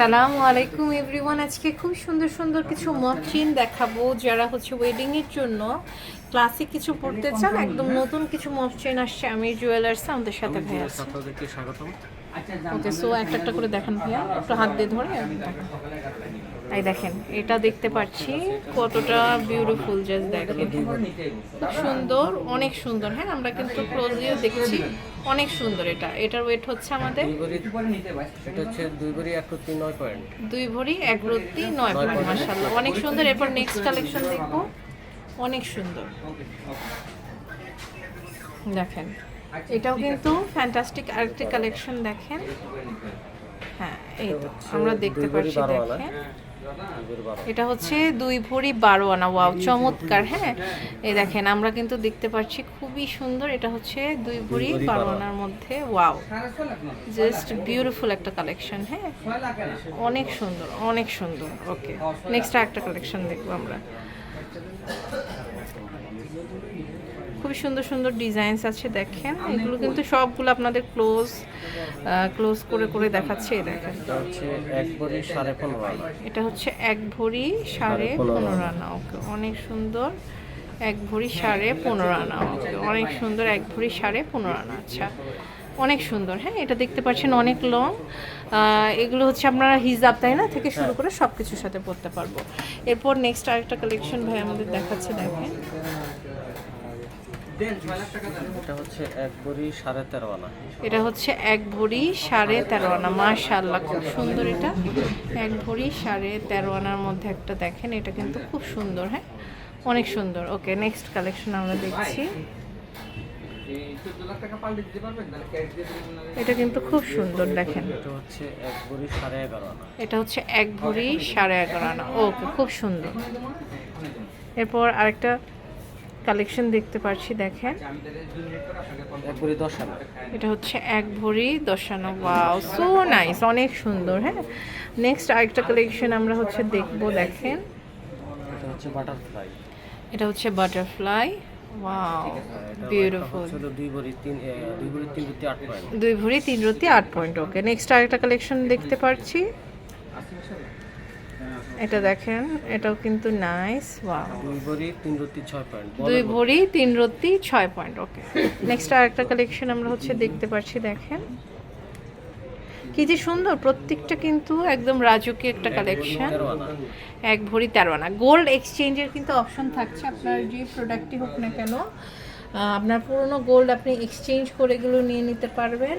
আসসালামু আলাইকুম এভরিওয়ান। আজকে খুব সুন্দর সুন্দর কিছু মফচিন দেখাবো যারা হচ্ছে ওয়েডিং এর জন্য ক্লাসিক কিছু পড়তে চান একদম নতুন কিছু মফচিন আসছে আমি জুয়েলার্স আমাদের সাথে ভাই আছে। আপনাদেরকে স্বাগতম। ওকে সো একটা একটা করে দেখান ভাইয়া একটু হাত দিয়ে ধরে এই দেখেন এটা দেখতে পাচ্ছি কতটা বিউটিফুল জাস্ট দেখেন। খুব সুন্দর অনেক সুন্দর। হ্যাঁ আমরা কিন্তু ক্লোজলিও দেখছি অনেক সুন্দর এটা। এটার ওয়েট হচ্ছে আমাদের দুই ভরি এটা হচ্ছে দুই ভরি এক তিন নয় পয়েন্ট দুই ভরি এক রত্তি নয় পয়েন্ট মাসাল্লাহ অনেক সুন্দর। এরপর নেক্সট কালেকশন দেখব। অনেক সুন্দর। দেখেন এটাও কিন্তু ফ্যান্টাস্টিক আরেকটি কালেকশন দেখেন। হ্যাঁ এই তো আমরা দেখতে পাচ্ছি দেখেন। এটা হচ্ছে দুই ভরি বারো আনা ওয়াও চমৎকার হ্যাঁ? এই দেখেন আমরা কিন্তু দেখতে পাচ্ছি খুবই সুন্দর এটা হচ্ছে দুই ভরি বারো আনার মধ্যে ওয়াও। জাস্ট বিউটিফুল একটা কালেকশন হ্যাঁ? অনেক সুন্দর অনেক সুন্দর ওকে নেক্সট একটা কালেকশন দেখব আমরা। খুবই সুন্দর সুন্দর ডিজাইনস আছে দেখেন। এগুলো কিন্তু সবগুলো আপনাদের ক্লোজ ক্লোজ করে করে দেখাচ্ছে এই দেখেন। এটা হচ্ছে এক ভরি সাড়ে পনেরো আনা। এটা হচ্ছে এক ভরি সাড়ে পনেরো আনা। ওকে। অনেক সুন্দর। এক ভরি সাড়ে পনেরো আনা ওকে। অনেক সুন্দর এক ভরি সাড়ে পনেরো আনা আচ্ছা। অনেক সুন্দর হ্যাঁ এটা দেখতে পাচ্ছেন অনেক লং এগুলো হচ্ছে আপনারা হিজাব তাই না? থেকে শুরু করে সব কিছুর সাথে পড়তে পারব। এরপর নেক্সট আরেকটা কালেকশন ভাই আমাদের দেখাচ্ছে দেখেন। এটা হচ্ছে এক ভরি সাড়ে তেরো আনা। এটা হচ্ছে এক ভরি সাড়ে তেরো আনা। মাশাল্লাহ খুব সুন্দর এটা। এক ভরি সাড়ে তেরো আনার মধ্যে একটা দেখেন এটা কিন্তু খুব সুন্দর হ্যাঁ? অনেক সুন্দর। ওকে নেক্সট কালেকশন আমরা দেখছি। এটা কিন্তু খুব সুন্দর দেখেন। এটা হচ্ছে এক ভরি সাড়ে এগারো আনা। এটা হচ্ছে এক ভরি সাড়ে এগারো আনা। ওকে খুব সুন্দর। এরপর আরেকটা কালেকশন দেখতে পাচ্ছি দেখেন। এটা হচ্ছে এক ভরি দশ আনা ওয়াও সো নাইস অনেক সুন্দর হ্যাঁ? নেক্সট আরেকটা কালেকশন আমরা হচ্ছে দেখব দেখেন। এটা হচ্ছে বাটারফ্লাই এটা হচ্ছে বাটারফ্লাই ওয়াও বিউটিফুল দুই ভরি তিন দুই ভরি তিন রতি আট পয়েন্ট। ওকে নেক্সট আরেকটা কালেকশন দেখতে পাচ্ছি এটা দেখেন এটাও কিন্তু নাইস ওয়াও দুই ভরি তিন রতি ছয় পয়েন্ট দুই ভরি তিন রত্তি ছয় পয়েন্ট ওকে নেক্সট আরেকটা কালেকশন আমরা হচ্ছে দেখতে পাচ্ছি দেখেন। কি যে সুন্দর প্রত্যেকটা কিন্তু একদম রাজকীয় একটা কালেকশন এক ভরি তেরো আনা। গোল্ড এক্সচেঞ্জের কিন্তু অপশন থাকছে আপনার যে প্রোডাক্টই হোক না কেন। আপনার পুরনো গোল্ড আপনি এক্সচেঞ্জ করে এগুলো নিয়ে নিতে পারবেন।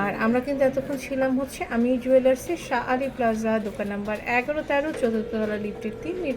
আর আমরা কিন্তু এতক্ষণ ছিলাম হচ্ছে আমি জুয়েলার্সের শাহ আলী প্লাজা দোকান নাম্বার এগারো তেরো চতুর্থ তলা লিফটের তিন